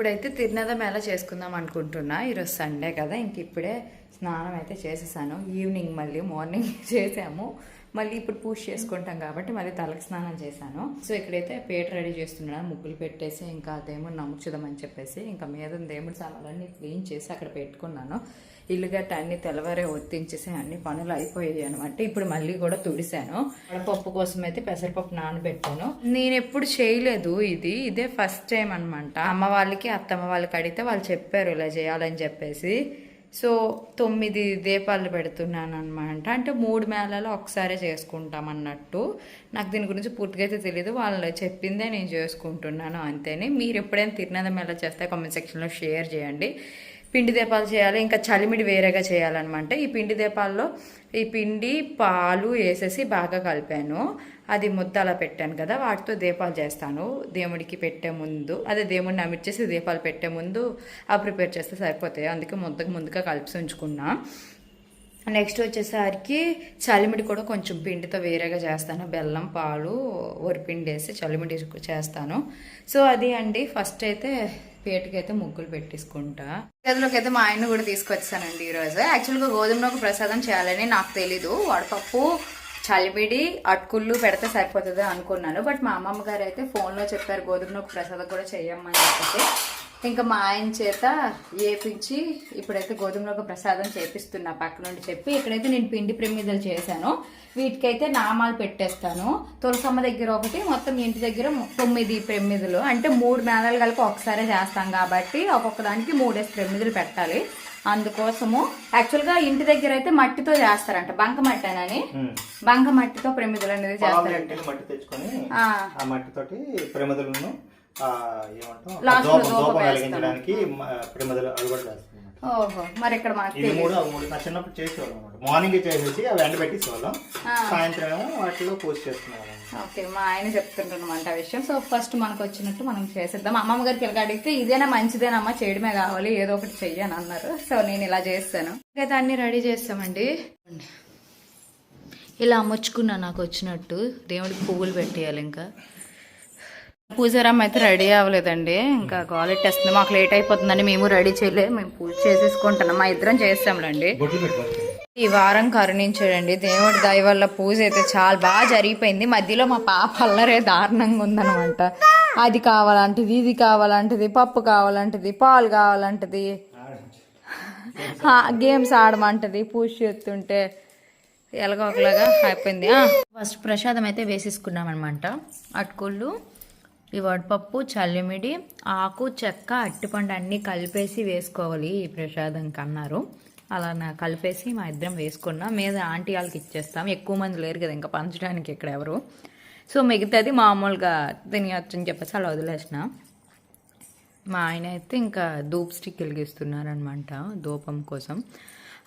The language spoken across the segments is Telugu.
ఇప్పుడైతే తిరునద ఎలా చేసుకుందాం అనుకుంటున్నా? ఈరోజు సండే కదా ఇంక ఇప్పుడే స్నానం అయితే చేసేసాను. ఈవినింగ్ మళ్ళీ మార్నింగ్ చేసాము. మళ్ళీ ఇప్పుడు పూజ చేసుకుంటాం కాబట్టి మళ్ళీ తలకి స్నానం చేశాను. సో ఇక్కడైతే పేట రెడీ చేస్తున్నాను ముగ్గులు పెట్టేసి ఇంకా దేవుడు నమ్ముచుదామని చెప్పేసి ఇంకా మీద దేవుడు సామాన్లన్నీ క్లీన్ చేసి అక్కడ పెట్టుకున్నాను. ఇల్లు గట్ట అన్ని తెల్లవారే ఒత్తించేసి అన్ని పనులు అయిపోయాయి అనమాట ఇప్పుడు మళ్ళీ కూడా తుడిశాను. పప్పు కోసం అయితే పెసరపప్పు నానబెట్టాను. నేను ఎప్పుడు చేయలేదు ఇది. ఇదే ఫస్ట్ టైం అనమాట అమ్మ వాళ్ళకి అత్తమ్మ వాళ్ళకి అడిగితే వాళ్ళు చెప్పారు ఇలా చేయాలని చెప్పేసి. సో తొమ్మిది దీపాలు పెడుతున్నాను అనమాట అంటే మూడు మేళాలు ఒకసారి చేసుకుంటాం అన్నట్టు. నాకు దీని గురించి పూర్తిగా అయితే తెలియదు వాళ్ళు చెప్పిందే నేను చేసుకుంటున్నాను అంతేనే. మీరు ఎప్పుడైనా తిరునద మేళ చేస్తే కామెంట్ సెక్షన్లో షేర్ చేయండి. పిండి దీపాలు చేయాలి ఇంకా చలిమిడి వేరేగా చేయాలన్నమాట. ఈ పిండి దీపాల్లో ఈ పిండి పాలు వేసేసి బాగా కలిపాను. అది ముద్ద అలా పెట్టాను కదా వాటితో దీపాలు చేస్తాను. దేవుడికి పెట్టే ముందు అదే దేవుడిని అమిర్చేసి దీపాలు పెట్టే ముందు ఆ ప్రిపేర్ చేస్తే సరిపోతాయి. అందుకే ముద్దకు ముందుగా కలిపి ఉంచుకున్నా. నెక్స్ట్ వచ్చేసరికి చలిమిడి కూడా కొంచెం పిండితో వేరేగా చేస్తాను. బెల్లం పాలు వరిపిండి వేసి చలిమిడి చేస్తాను. సో అది అండి. ఫస్ట్ అయితే పేటకి అయితే ముగ్గులు పెట్టేసుకుంటా. గదిలోకి అయితే మా ఆయన కూడా తీసుకొచ్చానండి ఈరోజు. యాక్చువల్గా గోధుమ ఒక ప్రసాదం చేయాలని నాకు తెలీదు. వడపప్పు చలిబిడి అటుకుళ్ళు పెడితే సరిపోతుంది అనుకున్నాను. బట్ మా అమ్మమ్మ గారు అయితే ఫోన్లో చెప్పారు గోధుమ ఒక ప్రసాదం కూడా చేయమ్మని చెప్పేసి ఇంకా మా ఆయన చేత ఏపించి ఇప్పుడైతే గోధుమ ఒక ప్రసాదం చేపిస్తున్నా పక్క నుండి చెప్పి. ఇక్కడైతే నేను పిండి ప్రమిదలు చేశాను. వీటికైతే నామాలు పెట్టేస్తాను. తులసమ్మ దగ్గర ఒకటి మొత్తం ఇంటి దగ్గర తొమ్మిది ప్రమిదలు. అంటే మూడు మేళాలు కలిపి ఒకసారి చేస్తాం కాబట్టి ఒక్కొక్క దానికి మూడేసి ప్రమిదలు పెట్టాలి. అందుకోసము యాక్చువల్గా ఇంటి దగ్గర అయితే మట్టితో చేస్తారంట. బంక మట్టనని. బంక మట్టితో ప్రమిదలు అనేది చేస్తారంట. ఇంటికి మట్టి తెచ్చుకొని ఆ. ఆ మట్టితోటి ప్రమిదలను ఆ, ఏమంటాం? దూపం ప్రమిదలు వేస్తాం. ఓహో మరి ఇక్కడ మనకి ఇవి మూడు అవి మూడు నా చిన్నప్పుడు చేసేవాళ్ళం అనమాట మార్నింగ్ చేసేసి అవి ఎండ పెట్టేసేవాళ్ళం. సాయంత్రం ఏమో వాటిలో ఓకే మా ఆయన చెప్తుంటున్నమాట ఆ విషయం. సో ఫస్ట్ మనకు వచ్చినట్టు మనం చేసేద్దాం. అమ్మమ్మ గారికి ఇలా అడిగితే ఇదేనా మంచిదేనమ్మా చేయడమే కావాలి ఏదో ఒకటి చెయ్యని అన్నారు. సో నేను ఇలా చేస్తాను. అయితే అన్ని రెడీ చేస్తామండి. ఇలా అమర్చుకున్నా నాకు వచ్చినట్టు. దేవుడికి పువ్వులు పెట్టేయాలి ఇంకా. పూజారమ్మ అయితే రెడీ అవ్వలేదండి. ఇంకా కాలేజ్ టెస్ట్ మాకు లేట్ అయిపోతుందని మేము రెడీ చేయలేదు మేము పూజ చేసేసుకుంటున్నాం. మా ఇద్దరం చేస్తాంలేండి. ఈ వారం కరుణించాడండి. దేవుడి దయ వల్ల పూజ అయితే చాలా బాగా జరిగిపోయింది. మధ్యలో మా పాప అల్లరే దారుణంగా ఉందన్నమాట. అది కావాలంటది ఇది కావాలంటది పప్పు కావాలంటది పాలు కావాలంటది. ఆ, గేమ్స్ ఆడమంటది. పూజ చేస్తుంటే ఎలాగో ఒకలాగా అయిపోయింది. ఫస్ట్ ప్రసాదం అయితే వేసేసుకున్నాం అనమాట అటుకుళ్ళు ఈ వడపప్పు చల్లిమిడి ఆకు చెక్క అట్టిపండు అన్నీ కలిపేసి వేసుకోవాలి ఈ ప్రసాదంకి అన్నారు అలా నా కలిపేసి మా ఇద్దరం వేసుకున్నాం. మీద ఆంటీ వాళ్ళకి ఇచ్చేస్తాం. ఎక్కువ మంది లేరు కదా ఇంకా పంచడానికి ఇక్కడ ఎవరు. సో మిగతాది మామూలుగా తినవచ్చు అని చెప్పేసి అలా వదిలేసిన. మా ఆయన అయితే ఇంకా ధూప్ స్టిక్ వెలిగిస్తున్నారనమాట ధూపం కోసం.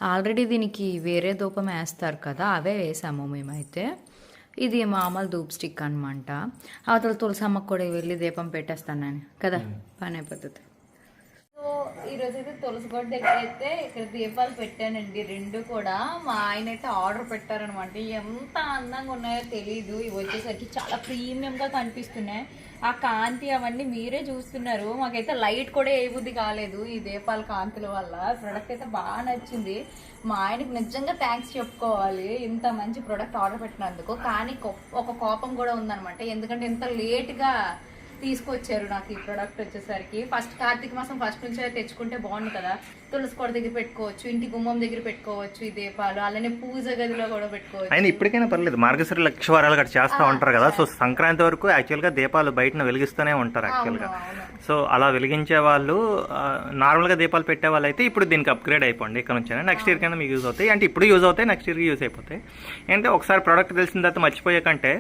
ఆల్రెడీ దీనికి వేరే ధూపం వేస్తారు కదా అవే వేసాము మేమైతే. ఇది మామూలు ధూప్ స్టిక్ అనమాట అవతల తులసమ్మకు కూడా వెళ్ళి దీపం పెట్టేస్తాను నేను కదా పని అయిపోతుంది. ఈరోజు అయితే తులసిగొడ్డ దగ్గర అయితే ఇక్కడ దీపాలు పెట్టానండి రెండు కూడా. మా ఆయన అయితే ఆర్డర్ పెట్టారనమాట. ఎంత అందంగా ఉన్నాయో తెలీదు. ఇవి వచ్చేసరికి చాలా ప్రీమియంగా కనిపిస్తున్నాయి. ఆ కాంతి అవన్నీ మీరే చూస్తున్నారు. మాకైతే లైట్ కూడా ఏ బుద్ధి కాలేదు ఈ దీపాల కాంతుల వల్ల. ప్రొడక్ట్ అయితే బాగా నచ్చింది. మా ఆయనకి నిజంగా థ్యాంక్స్ చెప్పుకోవాలి. ఇంత మంచి ప్రొడక్ట్ ఆర్డర్ పెట్టినందుకు. కానీ ఒక కోపం కూడా ఉందనమాట. ఎందుకంటే ఇంత లేట్గా తీసుకొచ్చారు నాకు ఈ ప్రోడక్ట్ వచ్చేసరికి. ఫస్ట్ కార్తీక మాసం ఫస్ట్ నుంచే తెచ్చుకుంటే బాగుండు కదా. తులసి కోట దగ్గర పెట్టుకోవచ్చు ఇంటి గుమ్మం దగ్గర పెట్టుకోవచ్చు ఈ దీపాలు అలానే పూజ గదిలో కూడా పెట్టుకోవచ్చు. అయినా ఇప్పటికైనా పర్లేదు. మార్గశిర లక్షవారాలు గట్రా చేస్తూ ఉంటారు కదా. సో సంక్రాంతి వరకు యాక్చువల్గా దీపాలు బయటన వెలిగిస్తూనే ఉంటారు యాక్చువల్గా. సో అలా వెలిగించే వాళ్ళు నార్మల్గా దీపాలు పెట్టే వాళ్ళు అయితే ఇప్పుడు దీనికి అప్గ్రేడ్ అయిపోండి ఇక్కడ నుంచి నెక్స్ట్ ఇయర్ కన్నా మీకు యూజ్ అవుతాయి. అంటే ఇప్పుడు యూజ్ అవుతాయి నెక్స్ట్ ఇయర్కి యూజ్ అయిపోతాయి. అంటే ఒకసారి ప్రోడక్ట్ తెలిసిన తర్వాత మర్చిపోయే కంటే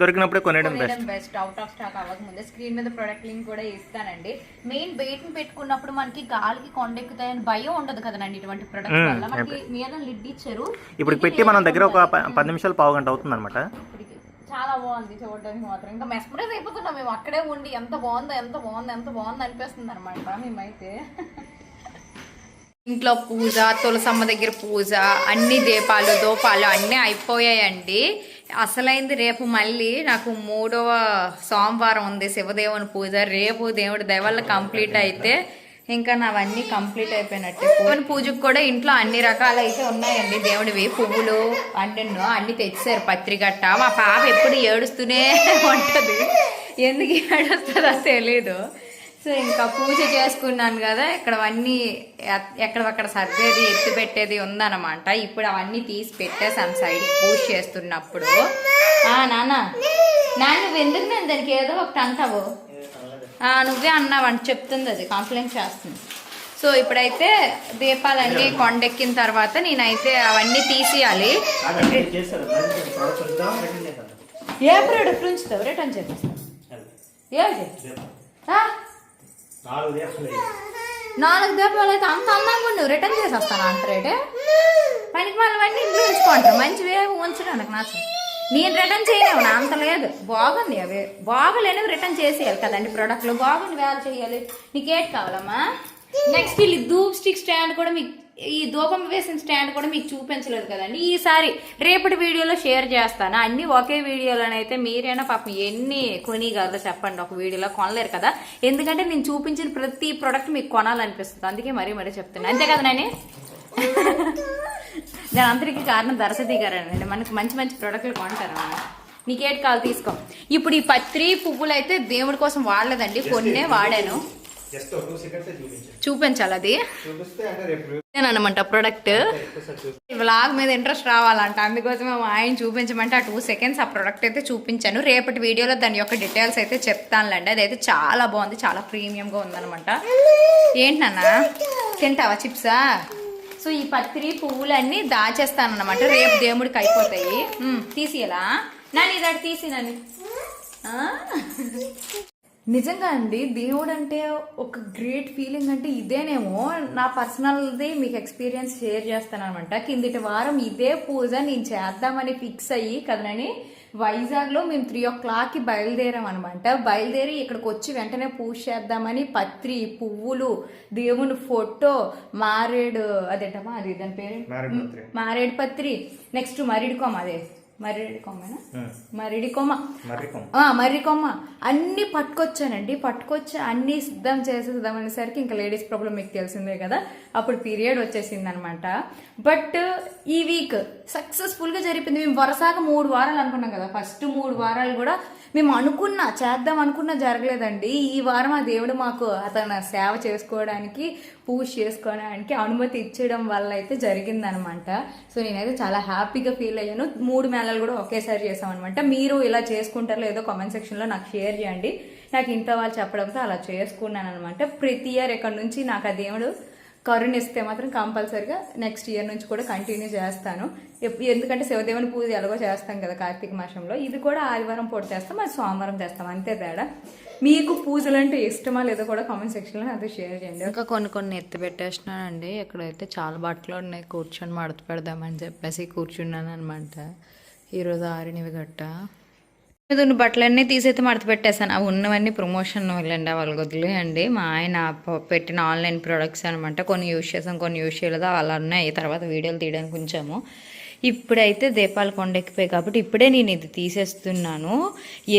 దొరికినప్పుడే కొనేయడం best best out of stock అవ్వకముందే. స్క్రీన్ మీద ప్రొడక్ట్ లింక్ కూడా ఇస్తానండి. మెయిన్ వెయిట్ని పెట్టుకున్నప్పుడు మనకి గాలికి కొండెక్కుతాయని భయం ఉండదు కదండి ఇటువంటి ప్రొడక్ట్ వల్ల. మనకి మీద లిడ్ ఇచ్చారు. ఇప్పుడు పెట్టి మనం దగ్గర ఒక పది నిమిషాలు పావు గంట అవుతుంది అనమాట చాలా బాగుంది చూడడానికి మాత్రం. ఇంకా మెస్మరైజ్ అయిపోతున్నాం మేము. అక్కడే ఉండి ఎంత బాగుందో ఎంత బాగుందో ఎంత బాగుందో అనిపిస్తుంది అనమాట మేమైతే. ఇంట్లో పూజ తులసమ్మ దగ్గర పూజ అన్ని దీపాలు దూపాలు అన్నీ అయిపోయాయండి. అసలైంది రేపు మళ్ళీ నాకు మూడవ సోమవారం ఉంది శివదేవుని పూజ. రేపు దేవుడి దయవల్ల కంప్లీట్ అయితే ఇంకా నావన్నీ కంప్లీట్ అయిపోయినట్టు. దేవుని పూజకు కూడా ఇంట్లో అన్ని రకాలు అయితే ఉన్నాయండి. దేవుడివి పువ్వులు అంటున్నో అన్ని తెచ్చారు పత్రికట్ట. మా పాప ఎప్పుడు ఏడుస్తూనే ఉంటుంది. ఎందుకు ఏడుస్తుందో తెలీదు. సో ఇంకా పూజ చేసుకున్నాను కదా ఇక్కడ అవన్నీ ఎక్కడక్కడ సర్దేది ఎత్తి పెట్టేది ఉందన్నమాట. ఇప్పుడు అవన్నీ తీసి పెట్టేసాను సైడ్ పూజ చేస్తున్నప్పుడు. ఆ నాన్న నాన్న నువ్వు ఎందుకు నేను దానికి ఏదో ఒకటి అంటావు? ఆ, నువ్వే అన్నావు అని చెప్తుంది అది కంప్లైంట్ చేస్తుంది. సో ఇప్పుడైతే దీపాలన్నీ కొండెక్కిన తర్వాత నేనైతే అవన్నీ తీసేయాలి. ఏ ప్రోడక్ట్ ఉంచుతావు రిటర్న్ చేపిస్తావు. నాలుగు దెబ్బలు అయితే అంత అందంగా ఉండు. రిటర్న్ చేసేస్తాను రేటే పనికి వాళ్ళవన్నీ ఇంట్లో ఉంచుకుంటారు. మంచివే ఉంచడానికి నాకు నేను రిటర్న్ చేయలేవు నా అంత లేదు. బాగుంది అవి. బాగలేనివి రిటర్న్ చేసేయాలి కదండి ప్రోడక్ట్లు బాగుంది వేలు చేయాలి. నీకేటి కావాలమ్మా? నెక్స్ట్ వీళ్ళు ధూప్ స్టిక్ స్టాండ్ కూడా మీకు ఈ ధూపం వేసిన స్టాండ్ కూడా మీకు చూపించలేదు కదండి. ఈసారి రేపటి వీడియోలో షేర్ చేస్తాను. అన్ని ఒకే వీడియోలోనైతే మీరైనా పాపం ఎన్ని కొనిగలరో చెప్పండి. ఒక వీడియోలో కొనలేరు కదా. ఎందుకంటే నేను చూపించిన ప్రతి ప్రోడక్ట్ మీకు కొనాలనిపిస్తుంది. అందుకే మరీ మరీ చెప్తాను అంతే కదా నాని? దాని అందరికీ కారణం దరసతి గారేనండి మనకి మంచి మంచి ప్రోడక్ట్లు కొంటారు. నీకేటి కావాలి తీసుకో. ఇప్పుడు ఈ పత్రి పువ్వులు అయితే దేవుడి కోసం వాడలేదండి. కొన్నే వాడాను. చూపించాలి అది. అనమాట ప్రోడక్ట్ వ్లాగ్ మీద ఇంట్రెస్ట్ రావాలంట. అందుకోసమే మా ఆయన చూపించమంటే ఆ టూ సెకండ్స్ ఆ ప్రోడక్ట్ అయితే చూపించాను. రేపటి వీడియోలో దాని యొక్క డీటెయిల్స్ అయితే చెప్తానులేండి. అదైతే చాలా బాగుంది. చాలా ప్రీమియంగా ఉందన్నమాట. ఏంటి నాన్న? తింటావా చిప్సా సో ఈ పత్రి పువ్వులన్నీ దాచేస్తాను అనమాట రేపు దేవుడికి అయిపోతాయి. తీసియలా? నాని ఇదాటి తీసి నాని ఆ? నిజంగా అండి దేవుడు అంటే ఒక గ్రేట్ ఫీలింగ్ అంటే ఇదేనేమో నా పర్సనల్ది మీకు ఎక్స్పీరియన్స్ షేర్ చేస్తాను అనమాట కిందటి వారం ఇదే పూజ నేను చేద్దామని ఫిక్స్ అయ్యి కదనని వైజాగ్లో మేము త్రీ ఓ క్లాక్కి బయలుదేరాం అనమాట బయలుదేరి ఇక్కడికి వచ్చి వెంటనే పూజ చేద్దామని పత్రి పువ్వులు దేవుని ఫోటో మారేడు అదేంటమ్మా అది దాని పేరు? మారేడు పత్రి. నెక్స్ట్ మరిడి కొమ్మ అదే. మరిడి కొమ్మేనా మరిడి కొమ్మ మరి ఆ, మర్రి కొమ్మ అన్ని పట్టుకొచ్చానండి. పట్టుకొచ్చి అన్ని సిద్ధం చేసేద్దాం అనేసరికి ఇంకా లేడీస్ ప్రాబ్లం మీకు తెలిసిందే కదా. అప్పుడు పీరియడ్ వచ్చేసింది అనమాట బట్ ఈ వీక్ సక్సెస్ఫుల్గా జరిపింది. మేము వరుసగా మూడు వారాలు అనుకున్నాం కదా. ఫస్ట్ మూడు వారాలు కూడా మేము అనుకున్నా చేద్దాం అనుకున్నా జరగలేదండి. ఈ వారం ఆ దేవుడు మాకు అతను సేవ చేసుకోవడానికి పూజ చేసుకోవడానికి అనుమతి ఇచ్చడం వల్ల అయితే జరిగిందనమాట. సో నేనైతే చాలా హ్యాపీగా ఫీల్ అయ్యాను. మూడు మేళాలు కూడా ఒకేసారి చేసాం మీరు ఇలా చేసుకుంటారో ఏదో కామెంట్ సెక్షన్లో నాకు షేర్ చేయండి. నాకు ఇంట్లో వాళ్ళు చెప్పడంతో అలా చేసుకున్నాను అనమాట ప్రతి ఇయర్ ఇక్కడ నుంచి నాకు ఆ దేవుడు కరుణిస్తే మాత్రం కంపల్సరిగా నెక్స్ట్ ఇయర్ నుంచి కూడా కంటిన్యూ చేస్తాను. ఎందుకంటే శివదేవుని పూజ ఎలాగో చేస్తాం కదా కార్తీక మాసంలో. ఇది కూడా ఆదివారం పూట చేస్తాం అది సోమవారం చేస్తాం. అంతే తేడా. మీకు పూజలు అంటే ఇష్టమా లేదో కూడా కామెంట్ సెక్షన్లో నాతో షేర్ చేయండి. ఇంకా కొన్ని కొన్ని ఎత్తి పెట్టేస్తున్నానండి ఇక్కడైతే చాలా బట్టలు ఉన్నాయి. కూర్చొని మడత పెడదామని చెప్పేసి కూర్చున్నాను అనమాట ఈరోజు ఆరినవి గట్ట. మీద ఉన్న బట్టలన్నీ తీసైతే మడత పెట్టేశాను. అవి ఉన్నవన్నీ ప్రమోషన్ వెళ్ళండి వాళ్ళకి వదిలేయండి. మా ఆయన పెట్టిన ఆన్లైన్ ప్రొడక్ట్స్ అనమాట కొన్ని యూజ్ చేసాం కొన్ని యూజ్ చేయలేదు. అలా ఉన్నాయి. తర్వాత వీడియోలు తీయడానికి ఉంచాము. ఇప్పుడైతే దీపాలు కొండెక్కిపోయి కాబట్టి ఇప్పుడే నేను ఇది తీసేస్తున్నాను.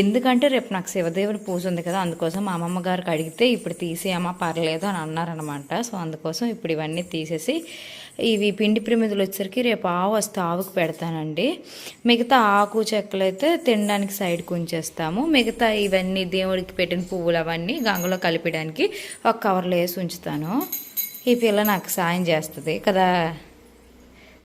ఎందుకంటే రేపు నాకు శివదేవుని పూజ ఉంది కదా అందుకోసం మా అమ్మమ్మ గారికి అడిగితే ఇప్పుడు తీసేయమ్మా పర్లేదు అని అన్నారనమాట సో అందుకోసం ఇప్పుడు ఇవన్నీ తీసేసి ఇవి పిండి ప్రమిదలు వచ్చేసరికి రేపు ఆవు వస్తే ఆవుకు పెడతానండి. మిగతా ఆకు చెక్కలు అయితే తినడానికి సైడ్కి ఉంచేస్తాము. మిగతా ఇవన్నీ దేవుడికి పెట్టిన పువ్వులు అవన్నీ గంగలో కలిపడానికి ఒక కవర్లో వేసి ఉంచుతాను. ఈ పిల్ల నాకు సాయం చేస్తుంది కదా.